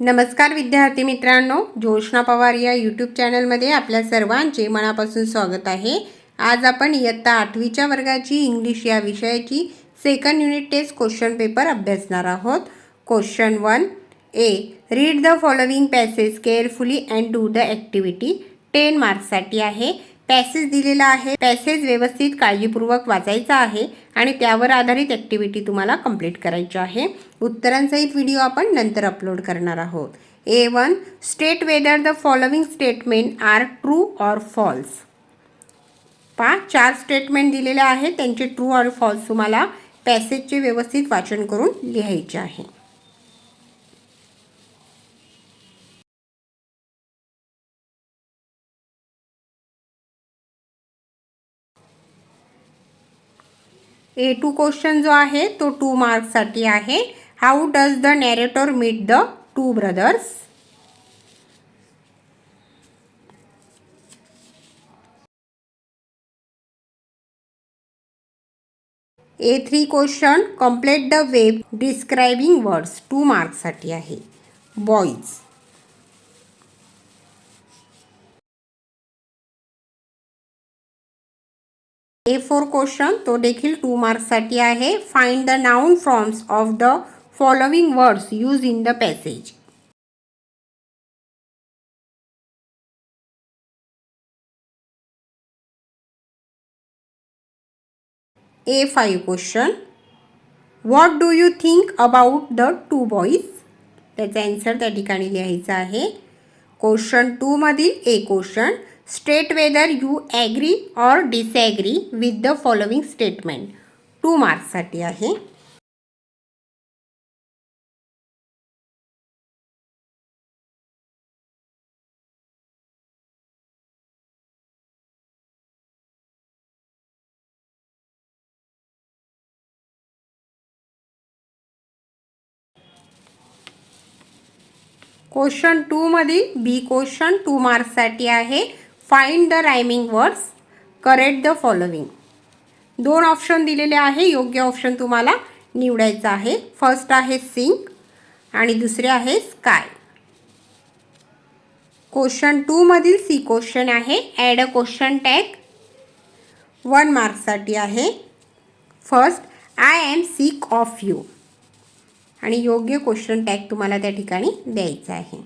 नमस्कार विद्यार्थी मित्रांनो जोशना पवार या यूट्यूब चॅनलमध्ये आपल्या सर्वांचे मनापासून स्वागत आहे. आज आपण इयत्ता आठवीच्या वर्गाची इंग्लिश या विषयाची second unit test question paper अभ्यासणार आहोत. Question one A read the following passage carefully and do the activity ten मार्क्ससाठी आहे. पॅसेज दिलेला आहे. पॅसेज व्यवस्थित काळजीपूर्वक वाचायचा आहे आणि त्यावर आधारित ॲक्टिव्हिटी तुम्हाला कंप्लीट करायची आहे. उत्तरांसहित व्हिडिओ आपण नंतर अपलोड करणार आहोत. A one state whether the following statement are true or false पा चार स्टेटमेंट दिलेल्या आहेत. त्यांचे ट्रू ऑर फॉल्स तुम्हाला पॅसेजचे व्यवस्थित वाचन करून लिहायचे आहे. ए टू क्वेश्चन जो आहे तो टू मार्क्ससाठी आहे. How does the narrator meet the two brothers A three question complete the web describing words two मार्क्ससाठी आहे. बॉईज ए फोर क्वेश्चन तो देखील टू मार्क्ससाठी आहे. Find the noun forms of the following words use in the passage A five question what do you think about the two boys त्याचा answer त्या ठिकाणी लिहायचा आहे. Question टूमधील A question state whether you agree or disagree with the following statement two मार्क्ससाठी आहे. Question टूमधील B question two मार्क्ससाठी आहे. Find the rhyming words correct the following दोन ऑप्शन दिलेले आहे योग्य ऑप्शन तुम्हाला निवडायचं आहे. फर्स्ट आहे सिंक आणि दुसरे आहे स्काय क्वेश्चन टूमधील सी क्वेश्चन आहे. Add a question tag one मार्क्ससाठी आहे. First I am sick of you आणि योग्य क्वेश्चन टॅग तुम्हाला त्या ठिकाणी द्यायचा आहे.